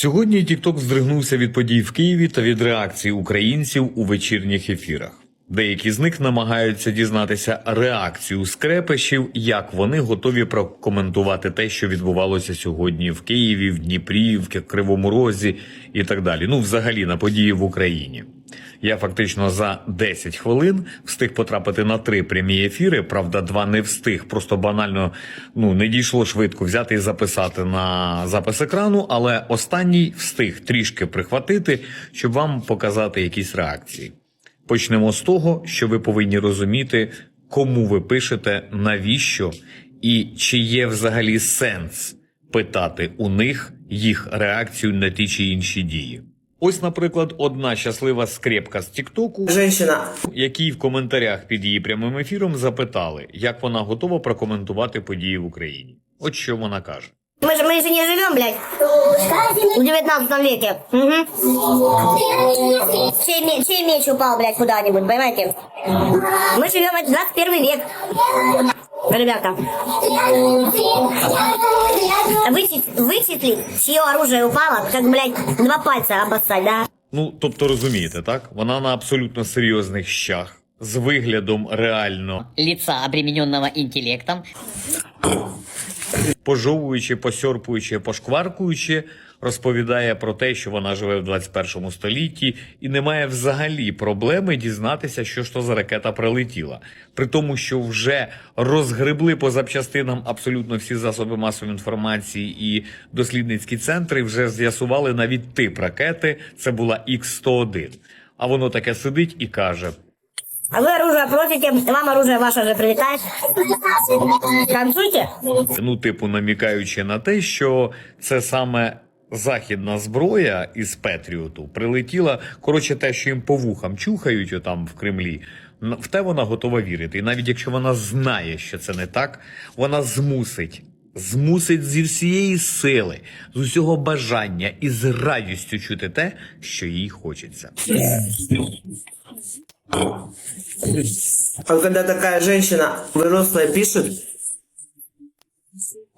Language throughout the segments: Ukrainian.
Сьогодні TikTok здригнувся від подій в Києві та від реакції українців у вечірніх ефірах. Деякі з них намагаються дізнатися реакцію скрепишів, як вони готові прокоментувати те, що відбувалося сьогодні в Києві, в Дніпрі, в Кривому Розі і так далі. Ну, взагалі на події в Україні. Я фактично за 10 хвилин встиг потрапити на три прямі ефіри. Правда, два не встиг. Просто банально ну не дійшло швидко взяти і записати на запис екрану. Але останній встиг трішки прихватити, щоб вам показати якісь реакції. Почнемо з того, що ви повинні розуміти, кому ви пишете, навіщо і чи є взагалі сенс питати у них їх реакцію на ті чи інші дії. Ось, наприклад, одна щаслива скрепка з Тіктоку, Женщина, якій в коментарях під її прямим ефіром запитали, як вона готова прокоментувати події в Україні. От що вона каже. Мы же, мы же не живем, блядь, в 19 веке. Угу. Чей, ме- чей меч упал, блядь, куда-нибудь, понимаете? Мы живем в 21 век. Ребята, вычислить, вычислить, чье оружие упало, как, блядь, два пальца обоссать, да? Ну, тобто розумієте, так? Вона на абсолютно серйозних щах, з виглядом реально лица, обремененного інтелектом. пожовуючи, посьорпуючи, пошкваркуючи, розповідає про те, що вона живе в 21 столітті і не має взагалі проблеми дізнатися, що ж то за ракета прилетіла. При тому, що вже розгребли по запчастинам абсолютно всі засоби масової інформації і дослідницькі центри вже з'ясували навіть тип ракети. Це була Х-101. А воно таке сидить і каже: А вы оружие просите, вам оружие ваше же прилетает. Танцуйте. ну, типу, намікаючи на те, що це саме західна зброя із Петріоту прилетіла. Коротше, те, що їм по вухам чухають отам в Кремлі. В те вона готова вірити. І навіть якщо вона знає, що це не так, вона змусить. Змусить зі всієї сили, з усього бажання і з радістю чути те, що їй хочеться. а когда такая женщина взрослая пишет,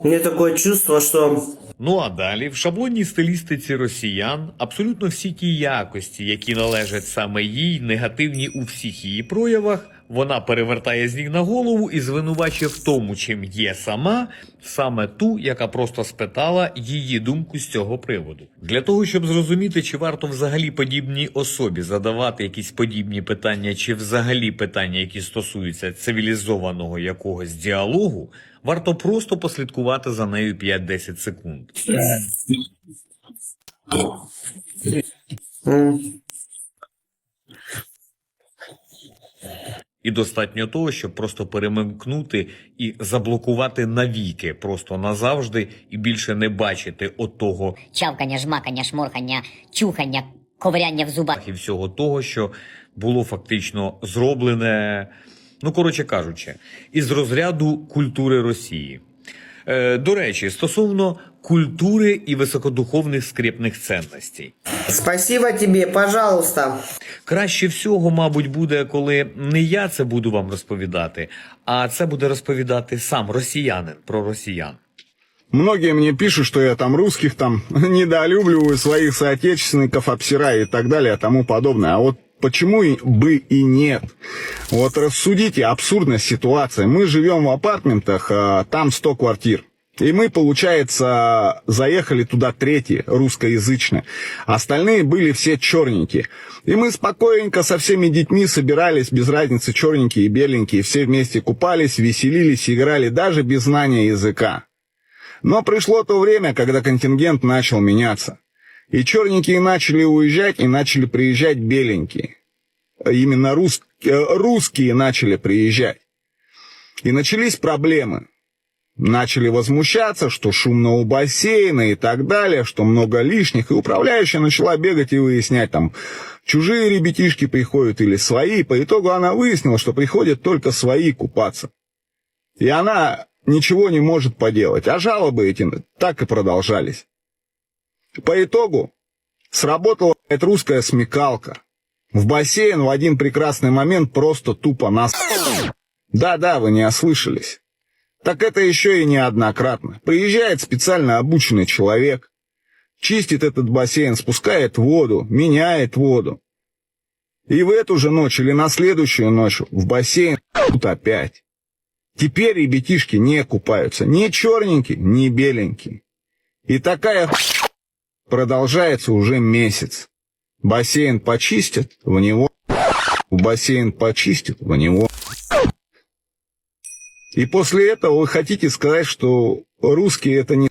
мне такое чувство, що Ну а далі в шаблонній стилістиці росіян абсолютно всі ті якості, які належать саме їй, негативні у всіх її проявах, вона перевертає з ніг на голову і звинувачує в тому, чим є сама, саме ту, яка просто спитала її думку з цього приводу. Для того, щоб зрозуміти, чи варто взагалі подібній особі задавати якісь подібні питання, чи взагалі питання, які стосуються цивілізованого якогось діалогу, варто просто послідкувати за нею 5-10 секунд. І достатньо того, щоб просто перемикнути і заблокувати навіки, просто назавжди, і більше не бачити отого чавкання, жмакання, шморхання, чухання, ковиряння в зубах. і всього того, що було фактично зроблене, ну коротше кажучи, із розряду культури Росії. Е, до речі, стосовно культури і високодуховних скрепних цінностей. спасибо тебе, пожалуйста. Краще всього, мабуть, буде, коли не я це буду вам розповідати, а це буде розповідати сам росіянин про росіян. Многие мне пишут, что я там русских там недолюбливаю, своих соотечественников обсираю и так далее, и тому подобное. А вот почему и- бы и нет? Вот рассудите абсурдность ситуации. Мы живем в апартментах, а, там 100 квартир. И мы, получается, заехали туда третьи, русскоязычные. Остальные были все черненькие. И мы спокойненько со всеми детьми собирались, без разницы, черненькие и беленькие. Все вместе купались, веселились, играли, даже без знания языка. Но пришло то время, когда контингент начал меняться. И черненькие начали уезжать, и начали приезжать беленькие. Именно рус- э, русские начали приезжать. И начались проблемы. Начали возмущаться, что шумно у бассейна и так далее, что много лишних. И управляющая начала бегать и выяснять, там, чужие ребятишки приходят или свои. По итогу она выяснила, что приходят только свои купаться. И она ничего не может поделать. А жалобы эти так и продолжались. По итогу сработала эта русская смекалка. В бассейн в один прекрасный момент просто тупо нас... Да-да, вы не ослышались. Так это еще и неоднократно. Приезжает специально обученный человек, чистит этот бассейн, спускает воду, меняет воду. И в эту же ночь или на следующую ночь в бассейн тут опять. Теперь ребятишки не купаются. Ни черненькие, ни беленькие. И такая продолжается уже месяц. Бассейн почистят, в него. Бассейн почистят, в него. И после этого вы хотите сказать, что русские это не